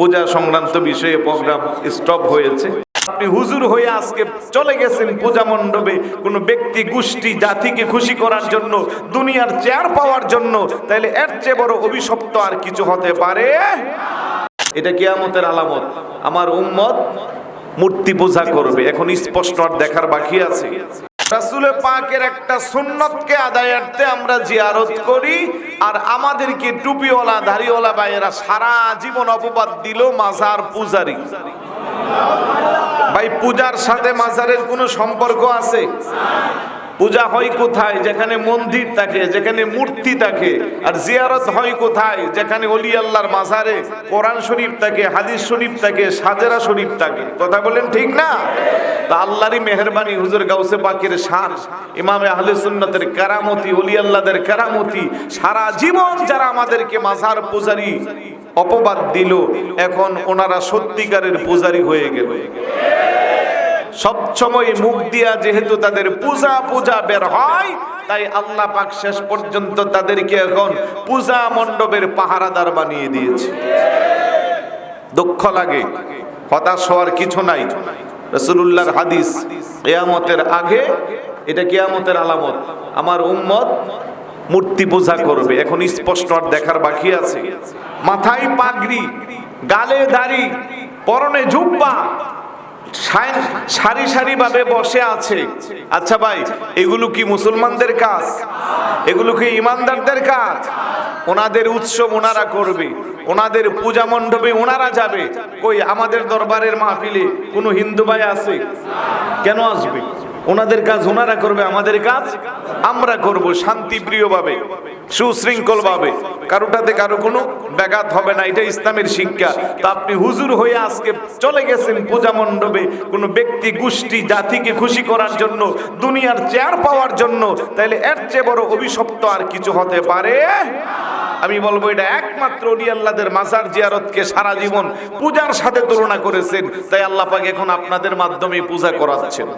পূজা সংক্রান্ত বিষয়ে programme stop হয়েছে। আপনি হুজুর হয়ে আজকে চলে গেছেন পূজা মণ্ডপে। কোনো ব্যক্তি, গোষ্ঠী, জাতিকে খুশি করার জন্য, দুনিয়ার চেয়ার পাওয়ার জন্য তাহলে এর চেয়ে বড় অভিশপ্ত আর কিছু হতে পারে? এটা কিয়ামতের আলামত। আমার উম্মত মূর্তি পূজা করবে। এখন স্পষ্ট আর দেখার বাকি আছে। রাসূলের পাকের একটা সুন্নতকে আদায়ার্থে আমরা জিয়ারত করি, আর আমাদেরকে টুপিওয়ালা, দাড়িওয়ালা ভাইয়েরা সারা জীবন অপবাদ দিল মাজার পূজারি। ভাই, পূজার সাথে মাজারের কোনো সম্পর্ক আছে? পূজা হয় কোথায়? যেখানে মন্দির থাকে, যেখানে মূর্তি থাকে। আর জিয়ারত হয় কোথায়? যেখানে অলি আল্লাহর মাজারে কোরআন শরীফ থাকে, হাদিস শরীফ থাকে, সাজেরা শরীফ থাকে। কথা বলেন ঠিক না? তা আল্লাহরই মেহরবানি, হুজুর গাউসে পাকের শান। ইমামে আহলে সুন্নতের কারামতি, অলি আল্লাহদের কারামতি। সারা জীবন যারা আমাদেরকে মাজার পূজারি অপবাদ দিল, এখন ওনারা সত্যিকারের পূজারি হয়ে গেল। সবসময় মুখ দিয়া যেহেতু তাদের পূজা পূজা বের হয়, তাই আল্লাহ পাক শেষ পর্যন্ত তাদেরকে এখন পূজা মণ্ডপের পাহারাদার বানিয়ে দিয়েছে। দুঃখ লাগে, হতাশ হওয়ার কিছু নাই। রসুল্লাহর হাদিস, কেয়ামতের আগে, এটা কেয়ামতের আলামত। আমার উম্মত মূর্তি পূজা করবে, এখন স্পষ্ট আর দেখার বাকি আছে। মাথায় পাগড়ি, গালে দাড়ি, পরনে জুব্বা সারি সারি ভাবে বসে আছে। আচ্ছা ভাই, এগুলো কি মুসলমানদের কাজ? এগুলো কি ইমানদারদের কাজ? ওনাদের উৎসব ওনারা করবে। ওনাদের পূজা মণ্ডপে ওনারা যাবে। কই, আমাদের দরবারের মাহফিলে কোনো হিন্দু ভাই আছে? কেন আসবে? ওনাদের কাজ ওনারা করবে, আমাদের কাজ আমরা করব শান্তিপ্রিয় ভাবে সুশৃঙ্খল ভাবে কারোটাতে কারও কোনো ব্যাঘাত হবে না এটা ইসলামের শিক্ষা। তা আপনি হুজুর হয়ে আজকে চলে গেছেন পূজা মণ্ডপে, কোনো ব্যক্তি, গোষ্ঠী, জাতিকে খুশি করার জন্য, দুনিয়ার চেয়ার পাওয়ার জন্য তাহলে এর চেয়ে বড় অভিশপ্ত আর কিছু হতে পারে? আমি বলব এটা একমাত্র অলি আল্লাহদের মাজার জিয়ারতকে সারা জীবন পূজার সাথে তুলনা করেছেন, তাই আল্লাহ পাক এখন আপনাদের মাধ্যমে পূজা করাচ্ছেন।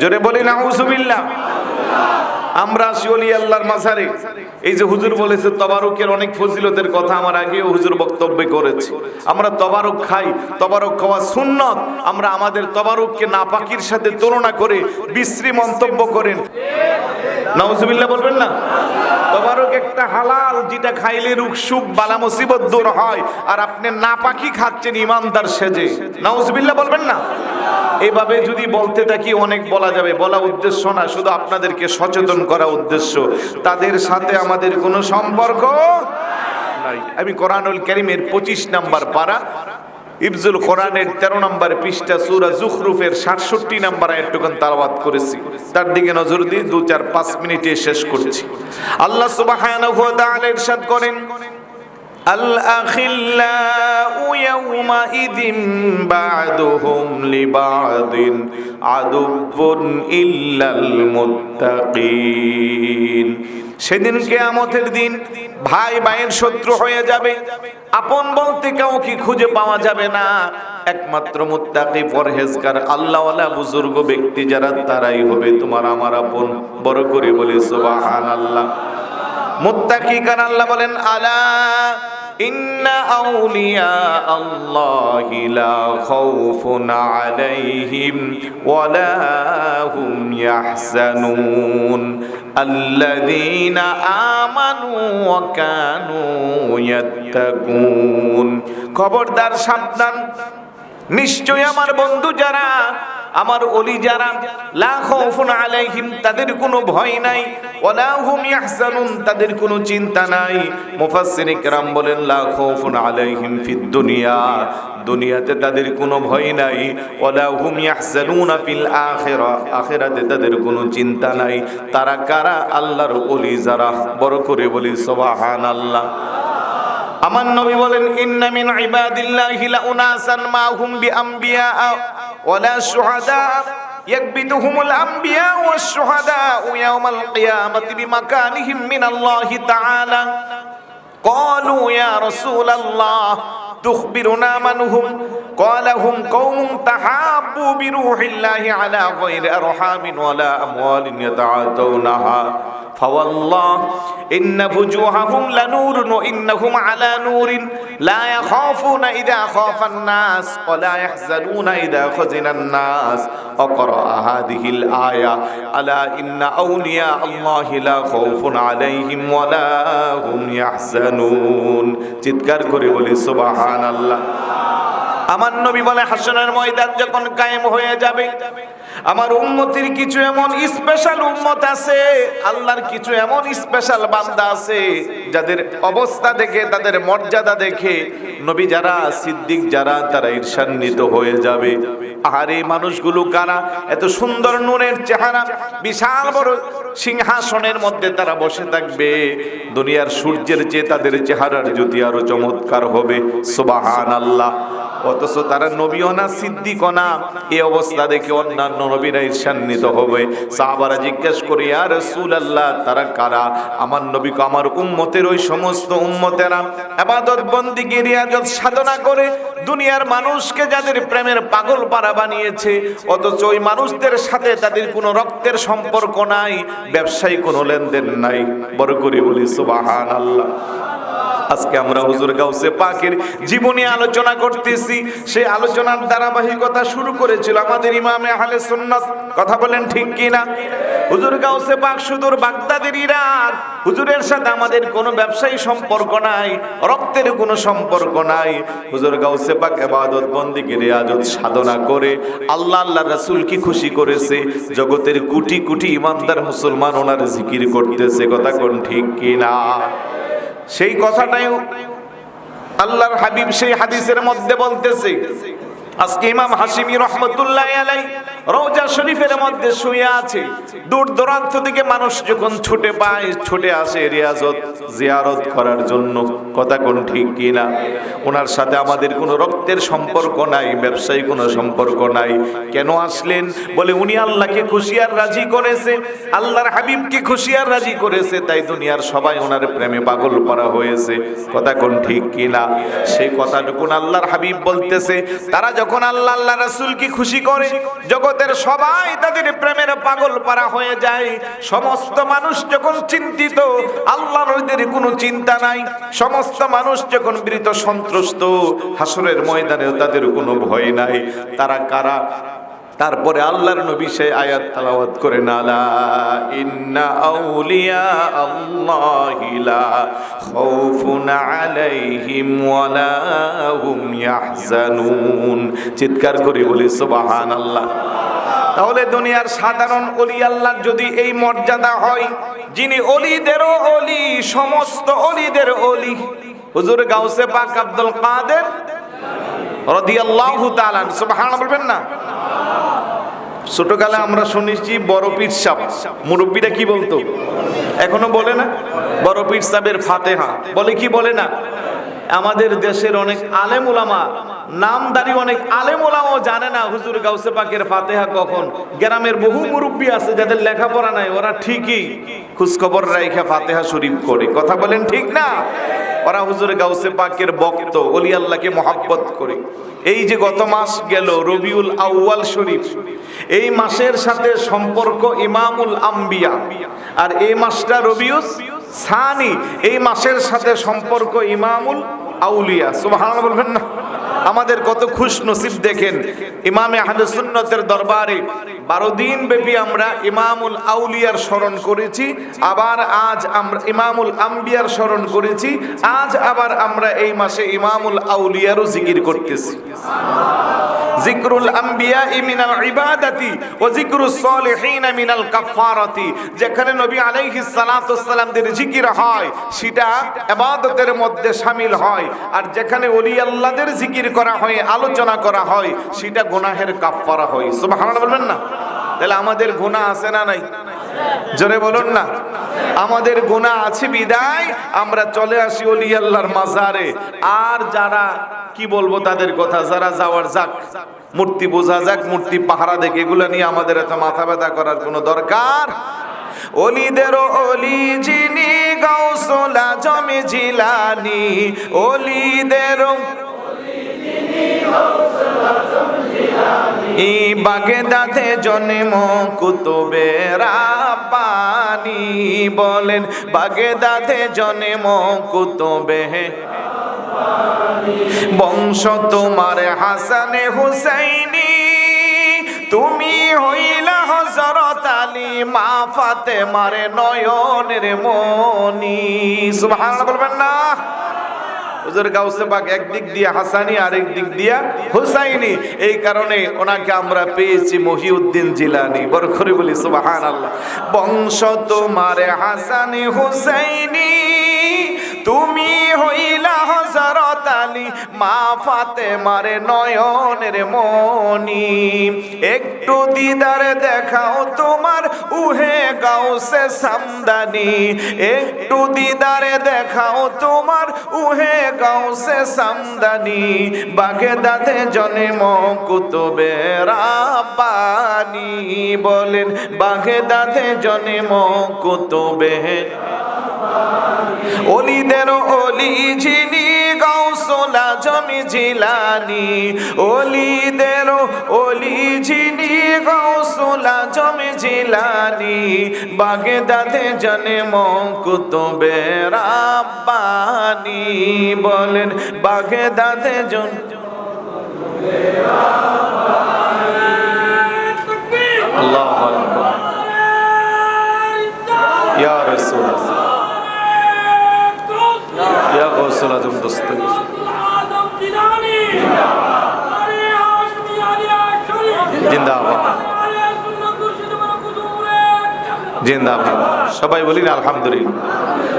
জোরে বলি না আমরা আসি অলি আল্লাহর মাঝারে। এই যে হুজুর বলেছে, তবারকের অনেক ফজিলতের কথা আমার আগেও হুজুর বক্তব্যে করেছে। আমরা তবারক খাই, তবারক খাওয়া সুন্নত। আমরা আমাদের তবারককে নাপাকির সাথে তুলনা করে বিশ্রী মন্তব্য করেন। নাউজুবিল্লাহ বলবেন না? তবারক একটা হালাল, যেটা খাইলে রুখ সুখ বালা মুসিবত দূর হয়, আর আপনি নাপাকি খাচ্ছেন, ইমানদার সেজে। নাউজুবিল্লাহ বলবেন না? এভাবে যদি বলতে থাকি, অনেক বলা যাবে। বলা উদ্দেশ্য না, শুধু আপনাদেরকে সচেতন করা উদ্দেশ্য। তাদের সাথে আমাদের কোনো সম্পর্ক নাই। আমি কোরআনুল করিমের পঁচিশ নাম্বার পারা ইবজুল কোরআনের তেরো নম্বর পৃষ্ঠা, সুরা জুখরুফের সাতষট্টি নাম্বার একটুখান তালাবাত করেছি। তার দিকে নজর দিয়ে দু চার পাঁচ মিনিটে শেষ করছি। আল্লাহ সুবাহ করেন الأخلاء يومئذ بعضهم لبعض عدو إلا المتقين সেদিন কেয়ামতের দিন ভাই ভাইয়ের শত্রু হয়ে যাবে আপন বলতে কাউকে খুঁজে পাওয়া যাবে না একমাত্র মুত্তাকি পরহেজগার আল্লাহওয়ালা বুজুর্গ ব্যক্তি যারা তারাই হবে তোমার আমার আপন বড় করে বলে সুবহানাল্লাহ মুত্তাকি কান আল্লাহ বলেন, আলা ইন্না আউলিয়া আল্লাহি লা খাউফুন আলাইহিম ওয়ালা হুম ইয়াহজানুন। আল্লাযীনা আমানু ওয়া কানু ইয়াত্তাকুন। খবরদার সাবধান নিশ্চয় আমার বন্ধু যারা আমার অলি যারা, লা খাউফুন আলাইহিম, তাদের কোনো ভয় নাই, ওয়ালা হুম ইয়াহজানুন, তাদের কোনো চিন্তা নাই। মুফাসসির ইকরাম বলেন, লা খাউফুন আলাইহিম ফিদ দুনিয়া, দুনিয়াতে তাদের কোনো ভয় নাই, ওয়ালা হুম ইয়াহজানুনা ফিল আখিরা, আখিরাতে তাদের কোনো চিন্তা নাই। তারা কারা? আল্লাহর অলি যারা। বড় করে বলি, সুবহানাল্লাহ। আমার নবী বলেন, ইন্না মিন ইবাদিল্লাহি লাউনাসান মা হুম বিআম্বিয়া ولا الشهداء يكبتهم الأنبياء والشهداء يوم القيامة بمكانهم من الله تعالى قالوا يا رسول الله تخبرنا من هم قال هم قوم تحابوا بروح الله على غير أرحام ولا أموال يتعاطونها فوالله إن وجوههم لنور وإنهم على نور لا يخافون إذا خاف الناس ولا يحزنون إذا خزن الناس وقرأ هذه الآية ألا إن أولياء الله لا خوف عليهم ولا هم يحزنون চিৎকার করে বলি সুবহান আল্লাহ আমার নবী বলে হাসনের ময়দান যখন কায়েম হয়ে যাবে আমার উম্মতির কিছু এমন স্পেশাল উম্মত আছে আল্লাহর কিছু এমন স্পেশাল বান্দা আছে যাদের অবস্থা দেখে তাদের মর্যাদা দেখে নবী যারা সিদ্দিক যারা তারা ঈর্ষান্বিত হয়ে যাবে আর মানুষগুলো কারা? এত সুন্দর নুনের চেহারা, বিশাল বড় সিংহাসনের মধ্যে তারা বসে থাকবে। দুনিয়ার সূর্যের চেয়ে তাদের চেহারার যদি আরও চমৎকার হবে। সুবাহান আল্লাহ অথচ তারা নবীও না, সিদ্দিকও না। এই অবস্থা দেখে অন্যান্য নবীরা ঈর্ষান্বিত হবে। সাহাবারা জিজ্ঞেস করি আর রসুল আল্লাহ তারা কারা? আমার নবীকে আমার উম্মতের ওই সমস্ত উম্মতেরা আবাদত বন্দিকে রিয়াজত সাধনা করে দুনিয়ার মানুষকে যাদের প্রেমের পাগল পাড়া বানিয়েছে, অথচ ওই মানুষদের সাথে তাদের কোনো রক্তের সম্পর্ক নাই, ব্যবসায়ী কোনো লেনদেন নাই। বড় করে বলি সুবাহান আল্লাহ আজকে আমরা হুজুর গাউসে পাকের জীবনী আলোচনা করতেছি। সেই আলোচনার ধারাবাহিকতা শুরু করেছিল আমাদের ইমামে আহলে সুন্নাত। কথা বলেন ঠিক কি না হুজুর গাউসে পাক সুদূর বাগদাদের ইরাক। হুজুরের সাথে আমাদের কোনো ব্যবসায়ী সম্পর্ক নাই, রক্তের কোনো সম্পর্ক নাই। হুজুর গাউসে পাক ইবাদত বন্দিকে রিয়াজত সাধনা করে আল্লাহ আল্লাহ রাসূল কি খুশি করেছে? জগতের কোটি কোটি ইমানদার মুসলমান ওনার জিকির করতেছে, কথা কোন ঠিক কি না সেই কথাটাই আল্লাহর হাবিব সেই হাদিসের মধ্যে বলতেছে। আজকে ইমাম হাসিমি রহমতুল্লাহ আলাই রওজা শরীফের মধ্যে শুয়ে আছে। দূর দূরান্ত থেকে মানুষ যখন ছুটে পায়, ছুটে আসে রিয়াজত, জিয়ারত করার জন্য। কথা কোন ঠিক কি না ওনার সাথে আমাদের কোনো রক্তের সম্পর্ক নাই, ব্যবসায়ী কোনো সম্পর্ক নাই। কেন আসলেন? বলে উনি আল্লাহকে খুশি আর রাজি করেছে। আল্লাহর হাবিবকে খুশি আর রাজি করেছে, তাই দুনিয়ার সবাই ওনার প্রেমে পাগল করা হয়েছে। কথা কোন ঠিক কি না সেই কথাটুকুন আল্লাহর হাবিব বলতেছে। তারা যখন আল্লাহ আল্লাহ রাসূলকে খুশি করে, জগতের সবাই তাদের প্রেমের পাগল পারা হয়ে যায়। সমস্ত মানুষ যখন চিন্তিত আল্লাহ ওদের কোনো চিন্তা নাই। সমস্ত মানুষ যখন বৃত সন্ত্রস্ত, হাসরের ময়দানেও তাদের কোনো ভয় নাই। তারা কারা? তারপরে আল্লাহর নবী সেই আয়াত তালাওয়াত করে, নালা ইন্না আউলিয়া আল্লাহি লা খাউফুন আলাইহিম ওয়ালা হুম ইয়াহজানুন। চিৎকার করে বলি, সুবহানাল্লাহ। তাহলে দুনিয়ার সাধারণ অলি আল্লাহর যদি এই মর্যাদা হয়, যিনি অলিদেরও অলি, সমস্ত অলিদের অলি। হুজুর গাউসে পাক আব্দুল কাদের রাদিয়াল্লাহু তাআলা সুবহানাল্লাহ বলবেন না? ছোটকালে আমরা শুনেছি বড় পীর সাপ মুরব্বীরা কি বলতো? এখনও বলে না? বড় পীর সাহেবের ফাতেহা। বলে কি বলে না? আমাদের দেশের অনেক আলেম ওলামা নামদারি অনেক আলেম ওলামাও জানে না হুজুর গাউসে পাকের ফাতেহা কখন। গ্রামের বহু মুরব্বী আছে যাদের লেখাপড়া নাই, ওরা ঠিকই খোঁজখবর রাইখা ফাতেহা শরীফ করে। কথা বলেন ঠিক না? ওরা হুজুর গাউসে পাকের বক্ত অলি আল্লাহকে মহাব্বত করে। এই যে গত মাস গেল রবিউল আউয়াল শরীফ, এই মাসের সাথে সম্পর্ক ইমামুল আম্বিয়া। আর এই মাসটা রবিউস সানি, এই মাসের সাথে সম্পর্ক ইমামুল আউলিয়া। সুবহানাল্লাহ বলবেন না? আমাদের কত খুশ নসিব দেখেন। ইমামে সুন্নতের দরবারে বারো দিন ব্যাপী আমরা ইমামুল আউলিয়ার স্মরণ করেছি, আবার আজ আমরা ইমামুল আম্বিয়ার স্মরণ করেছি, আজ আবার আমরা এই মাসে ইমামুল আউলিয়ারও জিকির করতেছি। জিক্রুল আম্বিয়া মিনাল ইবাদাতি ও জিক্রুস সলিহিন মিনাল যেখানে নবী আলাইহিস সালাতু সালামদের জিকির হয়, সেটা ইবাদতের মধ্যে শামিল হয়, আর যেখানে ওলি আল্লাহদের জিকির করা হয়, আলোচনা করা হয়, সেটা গুনাহের কাফফারা হয়। সুবহানাল্লাহ বলবেন না? তাহলে আমাদের গুনাহ আছে না নাই? জোরে বলুন না। আমাদের গুনাহ আছে বিদায়, আমরা চলে আসি ওলি আল্লাহর মাজারে। আর যারা, কি বলব তাদের কথা, যারা যাওয়ার যাক, মূর্তি বোঝা যাক, মূর্তি পাহারা দেখে, এগুলো নিয়ে আমাদের এত মাথা ব্যথা করার কোনো দরকার? অলিদের অলি যিনি, গাউসলা জমে জিলানি, অলিদের এই বাগেদাদে জন্ম কুতুবেরা পানি বলেন, বাগেদাদে জন্ম কুতুবে। বংশ তোমার হাসানে হুসাইনি, তুমি হইলা হজরত আলী, মা ফাতে মারে নয়নের মনি সুবহানাল্লাহ বলবেন না। হুজুর গাউসে পাক একদিক দিয়ে হাসানি, আরেক দিক দিয়া হুসাইনি। এই কারণে ওনাকে আমরা পেয়েছি মহিউদ্দিন জিলানি। বড় করে বলি সুবাহান বংশ তোমার হাসানি, হুসাইনি। তুমি হইলা হজরত আলী, মা ফাতে মারে নয়নের মনি একটু দিদার দেখাও তোমার উহে গাউসে সামদানি। একটু দিদারে দেখাও তোমার উহে গাউসে সামদানি। বাগে দাদে জনে কুতুবে রাব্বানি বলেন বাগে দাদে জনে কুতুবে অলিদের অলি যিনি গৌসলা জমি জিলানি। অলিদের অলি যিনি গৌসলা জমি জিলানি। বাগে দাদে জনে কুতুবে রাব্বানি বলেন বাগে দাদে জন আল্লাহ আকবার। ইয়া রাসূলুল্লাহ। সবাই বলি আলহামদুলিল্লাহ।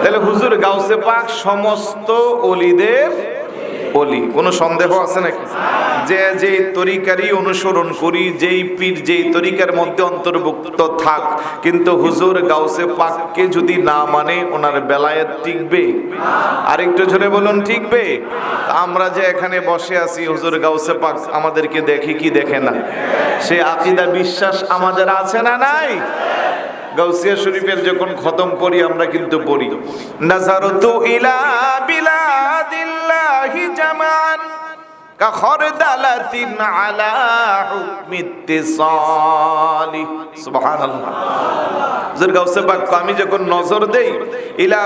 তাহলে হুজুর গাউসে পাক সমস্ত অলিদের অলি। কোনো সন্দেহ আছে নাকি? যে যে তরিকারই অনুসরণ করি, যেই পীর যেই তরিকার মধ্যে অন্তর্ভুক্ত থাক, কিন্তু হুজুর গাউসে পাককে যদি না মানে ওনার বেলায়েত টিকবে। আরেকটু জোরে বলুন ঠিকবে তা আমরা যে এখানে বসে আছি, হুজুর গাউসে পাক, আমাদেরকে দেখে কি দেখে না? সে আকিদা বিশ্বাস আমাদের আছে না নাই? গাউসিয়া শরীফের যখন খতম করি আমরা কিন্তু পড়ি। নাজারতু ইলা বিলাদিল্লাহি জামান। কাখরদালাতিন আলা হুকমি ইত্তিসালি। সুবহানাল্লাহ। হুজুর গাউসে পাক, আমি যখন নজর দেই, ইলা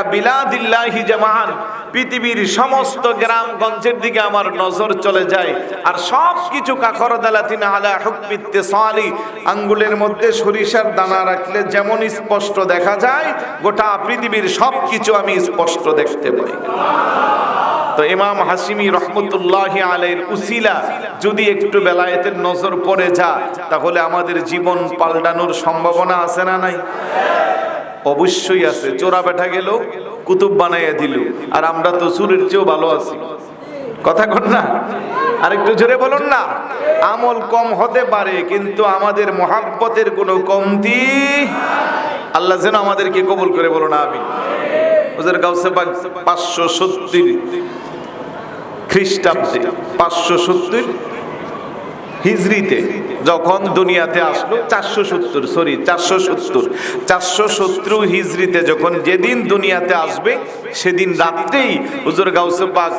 পৃথিবীর সমস্ত গ্রামগঞ্জের দিকে আমার নজর চলে যায়, আর সব কিছু কাখরদালাতিন আলা হুকমি ইত্তিসালি, আঙ্গুলের মধ্যে সরিষার দানা রাখলে যেমন স্পষ্ট দেখা যায়, গোটা পৃথিবীর সব কিছু আমি স্পষ্ট দেখতে পাই। তো ইমাম হাসিমি রহমতুল্লাহ আলের উসিলা যদি একটু বেলায়েতের নজর পড়ে যা তাহলে আমাদের জীবন পাল্টানোর সম্ভাবনা আছে না নাই? অবশ্যই আছে। চোরা বেঠা গেল, কুতুব বানাইয়া দিল। আর আমরা তো চুরের চেয়েও ভালো আছি। কথা কন না? আর একটু জোরে বলুন না। আমল কম হতে পারে, কিন্তু আমাদের মহাব্বতের কোনো কমতি আল্লাহ যেন আমাদেরকে কবুল করে বলো না আমি ওদের গাউসে পাঁচশো সত্তর খ্রিস্টাব্দে পাঁচশো সত্তর হিজড়িতে যখন দুনিয়াতে আসলো, চারশো সত্তর সরি চারশো সত্তর। চারশো সত্তর হিজড়িতে যখন যেদিন দুনিয়াতে আসবে, সেদিন রাত্রেই হুজুর গাউসে পাক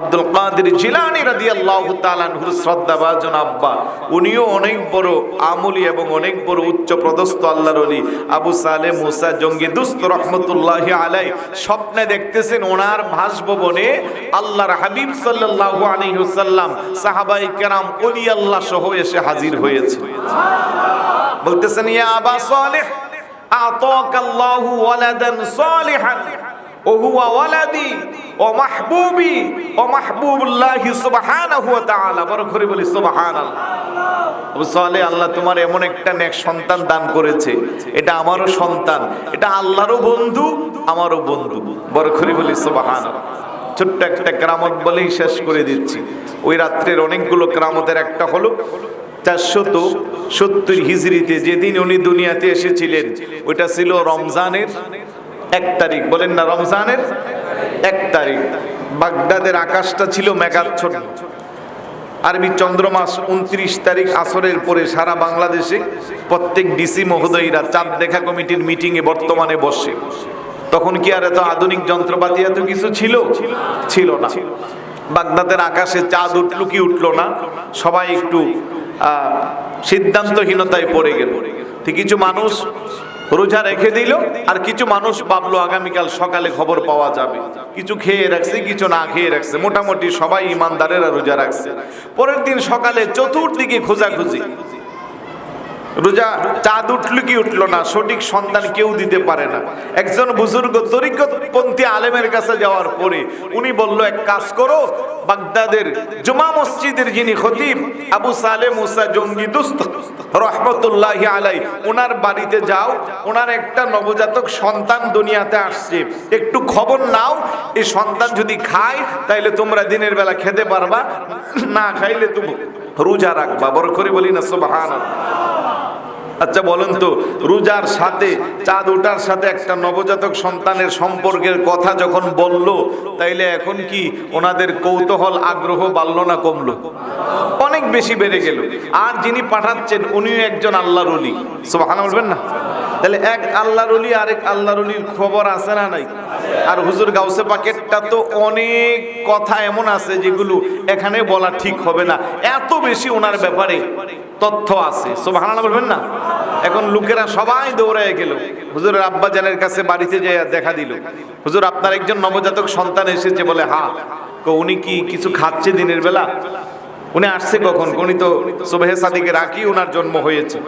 আব্দুল কাদের জিলানি রাদিয়াল্লাহু তাআলার শ্রদ্ধাভাজন আব্বা উনিও অনেক বড় আমলি এবং অনেক বড় উচ্চ পদস্থ আল্লাহর ওলি। আবু সালে মুসা, জঙ্গি দুস্ত রহমতুল্লাহি আলাই স্বপ্নে দেখতেছেন ওনার ভাসভবনে আল্লাহর হাবিব সাল্লাল্লাহু আলাইহি ওয়াসাল্লাম, সাহাবাই কেরাম, ওলি আল্লাহ সহ এসে হাজির হয়েছে। বলতেছেন, ইয়া আবা সালেহ, আতাকাল্লাহু ওয়ালাদান সালিহান। আল্লাহ তোমার এমন একটা সন্তান দান করেছে। এটা আমারও সন্তান। এটা বন্ধু, আমারও বন্ধু। ছোট্ট একটা গ্রামত বলেই শেষ করে দিচ্ছি। ওই রাত্রের অনেকগুলো গ্রামতের একটা হলো, চারশত সত্তর হিজড়িতে যেদিন উনি দুনিয়াতে এসেছিলেন, ওইটা ছিল রমজানের এক তারিখ, বলেন না রমজানের এক তারিখ। বাগদাদের আকাশটা ছিল মেঘাচ্ছন্ন। আরবি চন্দ্রমাস উনত্রিশ তারিখ আসরের পরে সারা বাংলাদেশে প্রত্যেক ডিসি মহোদয়ীরা চাঁদ দেখা কমিটির মিটিংয়ে বর্তমানে বসে। তখন কি আর এত আধুনিক যন্ত্রপাতি এত কিছু ছিল? ছিল না। বাগদাদের আকাশে চাঁদ উঠল কি উঠল না। সবাই একটু সিদ্ধান্তহীনতায় পড়ে গেল। কিছু মানুষ রোজা রেখে দিল, আর কিছু মানুষ ভাবলো, আগামীকাল সকালে খবর পাওয়া যাবে। কিছু খেয়ে রাখছে, কিছু না খেয়ে রাখছে। মোটামুটি সবাই ইমানদারেরা রোজা রাখছে। পরের দিন সকালে চতুর্দিকে খোঁজাখুঁজি। রোজা চাঁদ উঠল কি উঠল না? সঠিক সন্তান কেউ দিতে পারে না। একজন বুজুর্গ তরিকতপন্থী আলেমের কাছে যাওয়ার পরে উনি বলল, এক কাজ করো, বাগদাদের জুমা মসজিদের যিনি খতিব, আবু সালে মুসা জঙ্গি দুস্ত, রহমতুল্লাহ আলাই ওনার বাড়িতে যাও ওনার একটা নবজাতক সন্তান দুনিয়াতে আসছে। একটু খবর নাও, এই সন্তান যদি খায়, তাইলে তোমরা দিনের বেলা খেতে পারবা, না খাইলে তুমি রোজা রাখবা। বড় করে বলি না, সুবহানাল্লাহ। আচ্ছা বলেন তো, রোজার সাথে, চাঁদ ওঠার সাথে একটা নবজাতক সন্তানের সম্পর্কের কথা যখন বলল, তাইলে এখন কি ওনাদের কৌতূহল, আগ্রহ বাড়লো না কমলো? অনেক বেশি বেড়ে গেল। আর যিনি পাঠাচ্ছেন, উনিও একজন আল্লাহর অলি সুবহান বলবেন না? তাহলে এক আল্লাহর অলি আরেক আল্লাহর অলির খবর আছে না নাই? আর হুজুর গাউসে পাকেটটা তো অনেক কথা এমন আছে যেগুলো এখানে বলা ঠিক হবে না। এত বেশি ওনার ব্যাপারে তথ্য আছে। সুবহানাল্লাহ বলবেন না? এখন লোকেরা সবাই দৌড়ায় গেল। হুজুরের আব্বা জানের কাছে বাড়িতে যেয়ে দেখা দিল। হুজুর, আপনার একজন নবজাতক সন্তান এসেছে বলে হ্যাঁ তো উনি কি কিছু খাচ্ছে দিনের বেলা? উনি আসছে কখন? উনি তো সুবেহে সাদিকে রাখি ওনার জন্ম হয়েছে।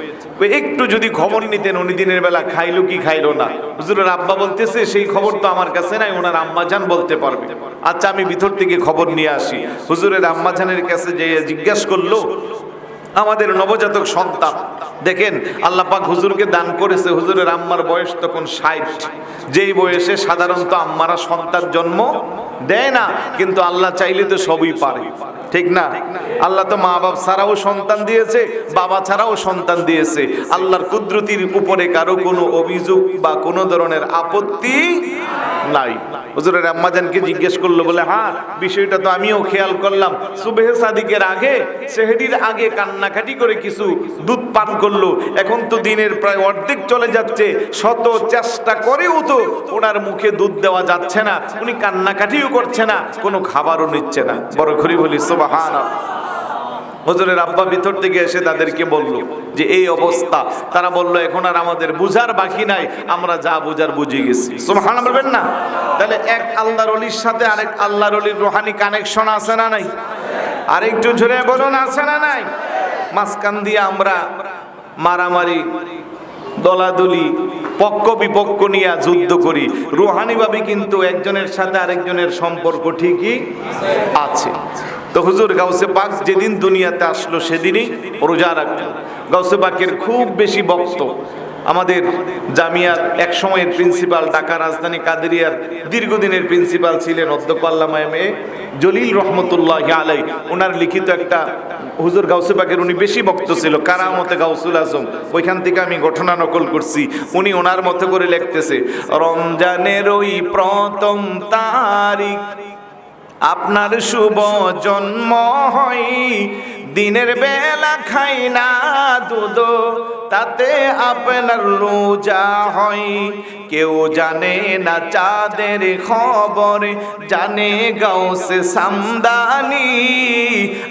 একটু যদি খবর নিতেন উনি দিনের বেলা খাইলো কি খাইলো না। হুজুরের আব্বা বলতেছে, সেই খবর তো আমার কাছে নাই ওনার আম্মাজান বলতে পারবে। আচ্ছা আমি ভিতর থেকে খবর নিয়ে আসি। হুজুরের আম্মাজানের কাছে যে জিজ্ঞাসা করল, আমাদের নবজাতক সন্তান দেখেন, আল্লাহ পাক হুজুরকে দান করেছে, হুজুরের আম্মার বয়স তখন ষাট। যেই বয়সে সাধারণত আম্মারা সন্তান জন্ম দেয় না, কিন্তু আল্লাহ চাইলে তো সবই পারে। ঠিক না? আল্লাহ তো মা বাপ ছাড়াও সন্তান দিয়েছে, বাবা ছাড়াও সন্তান দিয়েছে। আল্লাহর কুদরতির উপরে কারও কোনো অভিযোগ বা কোনো ধরনের আপত্তি নাই। হুজুরের আম্মাজানকে জিজ্ঞেস করল, বলে হ্যাঁ বিষয়টা তো আমিও খেয়াল করলাম। সুবেহ সাদিকের আগে সেহেডির আগে কান্নাকাটি করে কিছু দুধ পান করল। এখন তো দিনের প্রায় অর্ধেক চলে যাচ্ছে। শত চেষ্টা করেও তো ওনার মুখে দুধ দেওয়া যাচ্ছে না। উনি কান্নাকাটিও করছে না, কোনো খাবারও নিচ্ছে না। বড় ঘুরি বলি সোবাহান হজরের আব্বা ভিতর থেকে এসে তাদেরকে বলল যে, এই অবস্থা। তারা বলল, এখন আর আমাদের বুঝার বাকি নাই। আমরা যা বুঝার বুঝে গেছি। সুবহান বলবেন না? তাহলে এক আল্লাহর অলির সাথে আরেক আল্লাহর অলির রোহানি কানেকশন আছে না নাই? আরেকটু জোরে বলুন, আছে না নাই? মাঝখান দিয়ে আমরা মারামারি, দলাদলি, পক্ষ বিপক্ষ নিয়ে যুদ্ধ করি। রুহানিভাবে কিন্তু একজনের সাথে আরেকজনের সম্পর্ক ঠিকই আছে। তো হুজুর গাউসে পাক যেদিন দুনিয়াতে আসলো সেদিনই রোজা রাখল। গাউসে পাকের খুব বেশি বক্ত আমাদের জামিয়ার এক সময়ের প্রিন্সিপাল ঢাকা রাজধানী কাদেরিয়ার দীর্ঘদিনের প্রিন্সিপাল ছিলেন অধ্যক্ষ জলিল রহমতুল্লাহ আলাই ওনার লিখিত একটা হুজুর গাউসে পাকের উনি বেশি বক্ত ছিল, কারামতে গাউসুল আজম। ওইখান থেকে আমি ঘটনা নকল করছি। উনি ওনার মতো করে লিখতেছে, রমজানের ওই প্রথম তারিখ আপনার শুভ জন্ম হই দিনের বেলা খাই না দুধ, তাতে আপনার রোজা হয়। কেউ জানে না চাঁদের খবর, জানে গাউসে সামদানি।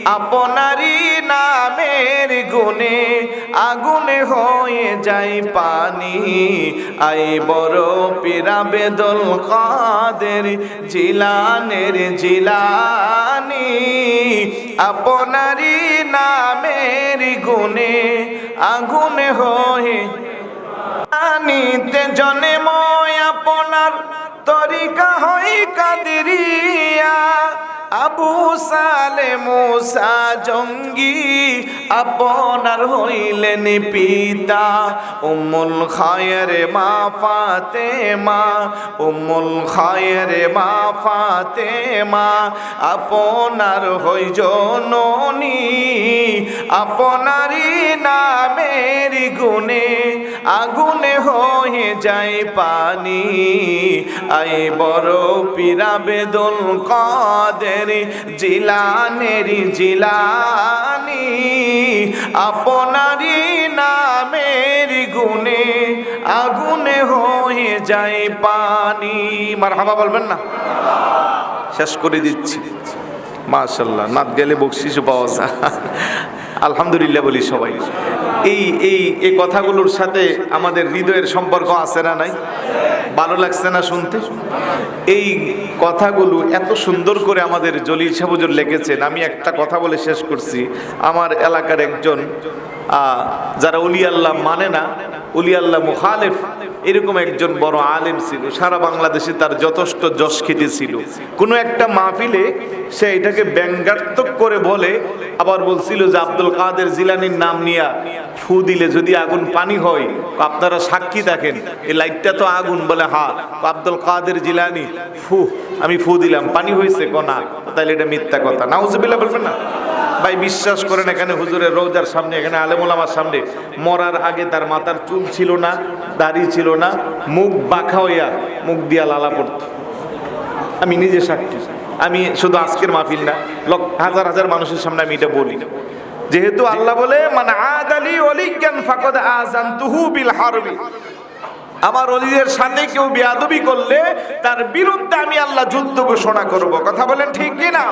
আপনারই নামের গুণে আগুনে হয়ে যায় পানি। আই বড় পীরা বেদল কাদের জিলানের জিলানি। আপনারই নামের গুণে আগুনে হয়ে নিতে জনে ময় আপনার তরিকা হই কাদিরিয়া। আবু সালে মুসা জঙ্গি আপনার হইলেন পিতা। উম্মুল খায়ের মা ফাতে মা উম্মুল খায়ের মা ফাতে মা আপনার হই জননী, আপনারই নামের গুণে আগুনে হয়ে যায় পানি। আই বড় পীরা বেদল কাদের জিলানের জিলানি, আপনারই নামের গুণে আগুনে হয়ে যায় পানি। মার হাবা বলবেন না? শেষ করে দিচ্ছি। মাশাল্লাহ নাত গেলে বকশিস পাওয়া যায়। আলহামদুলিল্লাহ বলি সবাই। এই এই এই কথাগুলোর সাথে আমাদের হৃদয়ের সম্পর্ক আছে না নাই? ভালো লাগছে না শুনতে? এই কথাগুলো এত সুন্দর করে আমাদের জলিল সাহুজুর লেগেছেন আমি একটা কথা বলে শেষ করছি। আমার এলাকার একজন যারা উলি আল্লাহ মানে না উলি আল্লাহ মুখালেফ এরকম একজন বড় আলেম ছিল, সারা বাংলাদেশে তার যথেষ্ট যশ খ্যাতি ছিল। কোনো একটা মাহফিলে সে এটাকে ব্যঙ্গাত্মক করে বলে, আবার বলছিল যে আব্দুল কাদের জিলানির নাম নিয়া ফু দিলে যদি আগুন পানি হয় আপনারা সাক্ষী দেখেন, এই লাইটটা তো আগুন বলে, হা আব্দুল কাদের জিলানি, ফু, আমি ফু দিলাম, পানি হয়েছে কনা তাহলে এটা মিথ্যা কথা। নাউজুবিল্লাহ বলবেন না? ভাই, বিশ্বাস করেন এখানে হুজুরের রোজার সামনে, এখানে আলেমুল আমার সামনে, মরার আগে তার মাথার চুল ছিল না, দাড়ি ছিল না, মুখ বাঁকা হইয়া মুখ দিয়া লালা পড়ত। আমি নিজে সাক্ষী। আমি শুধু আজকের মাহফিল না হাজার হাজার মানুষের সামনে আমি এটা বলি। যেহেতু আল্লাহ বলে মানে আদালি অলিজ্ঞান ফাকদ আজান তুহু বিল হারবি। আমার অলিদের সামনে কেউ বেয়াদবি করলে তার বিরুদ্ধে আমি আল্লাহ যুদ্ধ ঘোষণা করব। কথা বলেন ঠিক কি না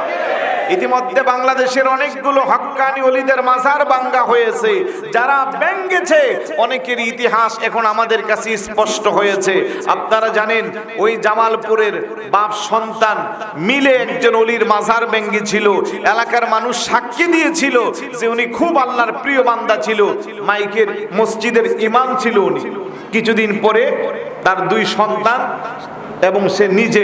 ইতিমধ্যে বাংলাদেশের অনেকগুলো হক্কানি অলিদের মাজার বাঙ্গা হয়েছে। যারা ব্যাঙ্গেছে অনেকের ইতিহাস এখন আমাদের কাছে স্পষ্ট হয়েছে। আপনারা জানেন, ওই জামালপুরের বাপ সন্তান মিলে একজন অলির মাজার ব্যঙ্গি ছিল এলাকার মানুষ সাক্ষী দিয়েছিল যে উনি খুব আল্লাহর প্রিয় বান্দা ছিল। মাইকের মসজিদের ইমাম ছিল উনি। কিছুদিন পরে তার দুই সন্তান এবং সে নিজে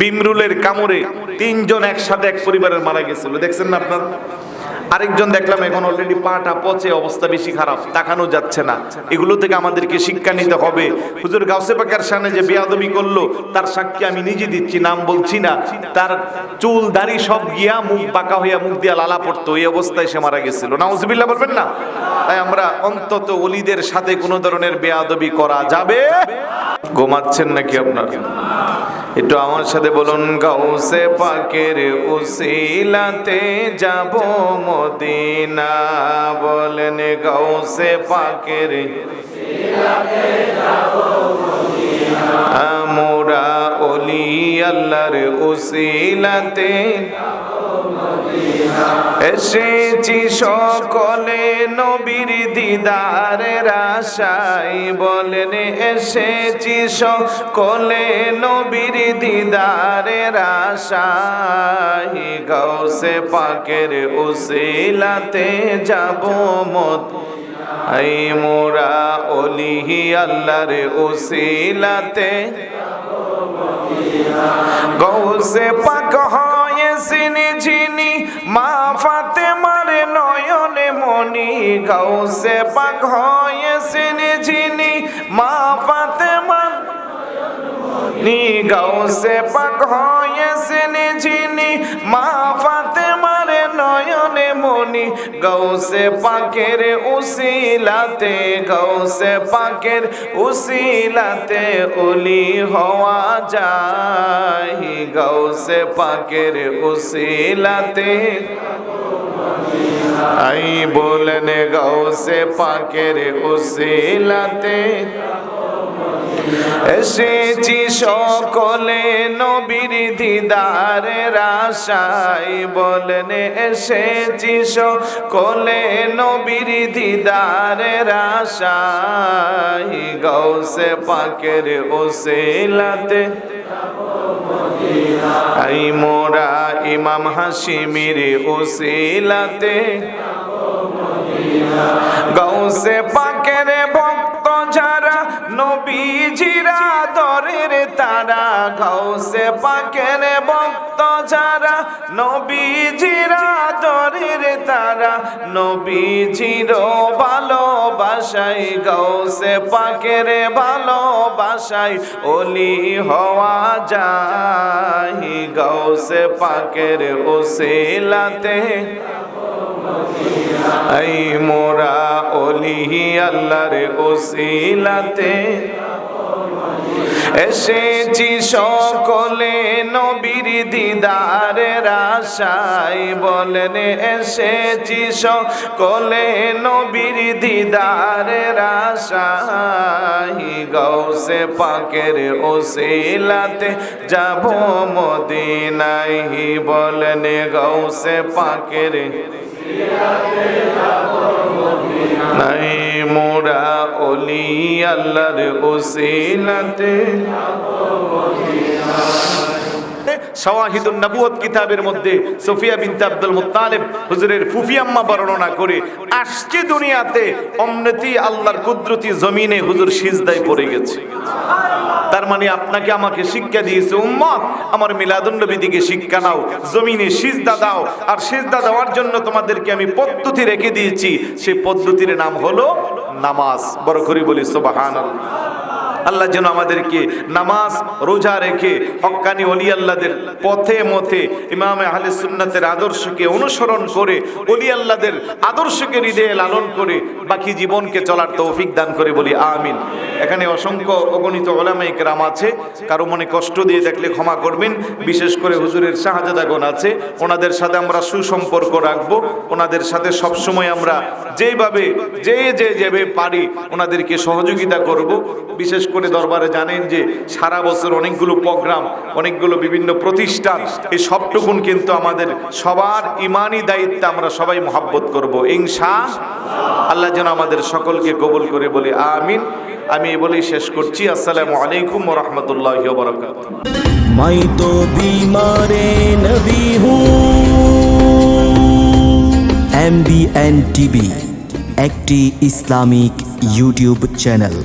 বিমরুলের কামড়ে তিনজন একসাথে এক পরিবারের মারা গেছিল। দেখছেন না আপনার? আরেকজন দেখলাম এখন অলরেডি পাটা পচে অবস্থা বেশি খারাপ, তাকানো যাচ্ছে না। এগুলো থেকে আমাদেরকে শিক্ষা নিতে হবে। হুজুর গাউসে পাকার সামনে যে বেয়াদবি করল, তার সাক্ষী আমি নিজে দিচ্ছি, নাম বলছি না। তার চুল, দাড়ি সব গিয়া মুখ পাকা হইয়া মুখ দিয়া লালা পড়তো, এই অবস্থায় সে মারা গেছিল। নাউজুবিল্লাহ বলবেন না? তাই আমরা অন্তত অলিদের সাথে কোনো ধরনের বেয়াদবি করা যাবে? ঘুমাচ্ছেন নাকি আপনার? একটু আমার সাথে বলুন, গাউসে পাকের উসিলাতে যাব মদিনা। বলেন, গাউসে পাকের আমরা অলি আল্লাহর উসিলাতে এসেছি সকলে নবীর দিদারের আশাই বলেন, এসেছি সকলে নবীর দিদারের আশাই গাউসে পাকের উসিলাতে যাব মত আই মোরা অলিহি আল্লাহর উসিলাতে। গৌসে পাক হয়েছেন ঝিনি, মা ফাতে মারে নয়নে মনি গৌসে পাক হয়েছেন ঝিনি, মা ফাতে মার নি গৌসে পাক হয়েছেন যিনি মা ফাতে মারে নয়নে মনি গৌসে পাকের উসিলাতে, গৌসে পাকের উসিলাতে উলি হওয়া যায়। গৌসে পাকের উসিলাতে আই বলেন গৌসে পাকের উসিলাতে এসেছি সকলে নবীর দিদারের আশাই বলেন, এসেছি সকলে নবীর দিদারের আশাই গৌসে পাকের ওসেলাতে আই মোরা ইমাম হাসিমির ওসিলাতে। গৌসে পাকের ভক্ত যারা নবীজিরা দরের তারা গৌসে পাকের ভক্ত যারা নবীজিরা দরের তারা, নবীজির ভালোবাসাই গৌসে পাকের ভালোবাসাই ওলি হওয়া যায়। গৌসে পাকের ওসিলাতে আই মোরা অলিহি আল্লাহর ওসিলাতে। এসেছি সকলে নবীর দিদারের আশাই বলেন, এসেছি সকলে নবীর দিদারের আশাই গৌসে পাকের ওসিলাতে যাব মদিনাই বলেন গৌসে পাকের নাই মোরা অলি আল্লাহর ওসিলাতে শাওয়াহিদুন নবুয়ত কিতাবের মধ্যে সুফিয়া বিনতে আব্দুল মুত্তালিব হুজুরের বর্ণনা করে দুনিয়াতে আল্লাহর কুদরতি জমিনে হুজুর সিজদায় পড়ে গেছে। তার মানে আপনাকে আমাকে শিক্ষা দিয়েছে, উম্মত, আমার মিলাদুন নবীদিকে শিক্ষা নাও, জমিনে সিজদা দাও, আর সিজদা দেওয়ার জন্য তোমাদেরকে আমি পদ্ধতি রেখে দিয়েছি সেই পদ্ধতির নাম হলো নামাজ। বড় করে বলি, সুবহানাল্লাহ। আল্লাহ যেন আমাদেরকে নামাজ, রোজা রেখে হক্কানি অলি আল্লাদের পথে মতে ইমামে আহলে সুন্নাতের আদর্শকে অনুসরণ করে অলি আল্লাদের আদর্শকে হৃদয়ে লালন করে বাকি জীবনকে চলার তৌফিক দান করে বলি, আমিন। এখানে অসংখ্য অগণিত ওলামাই কেরাম আছে, কারও মনে কষ্ট দিয়ে দেখলে ক্ষমা করবেন, বিশেষ করে হুজুরের শাহজাদাগণ আছে, ওনাদের সাথে আমরা সুসম্পর্ক রাখব, ওনাদের সাথে সবসময় আমরা যেভাবে যে যে যেভাবে পারি, ওনাদেরকে সহযোগিতা করব, বিশেষ করে দরবারে জানেন যে সারা বছর অনেকগুলো প্রোগ্রাম, অনেকগুলো বিভিন্ন প্রতিষ্ঠান, এই সবটুকুন কিন্তু আমাদের সবার ইমানি দায়িত্ব আমরা সবাই মহাব্বত করব। ইংসা আল্লাহ যেন আমাদের সকলকে কবুল করে বলি আমিন। আমি এ বলেই শেষ করছি। আসসালামু আলাইকুম রহমতুল্লাহ বরকাত মাই তো বিমারে নবী এম বি এন টিভি, একটি ইসলামিক ইউটিউব চ্যানেল।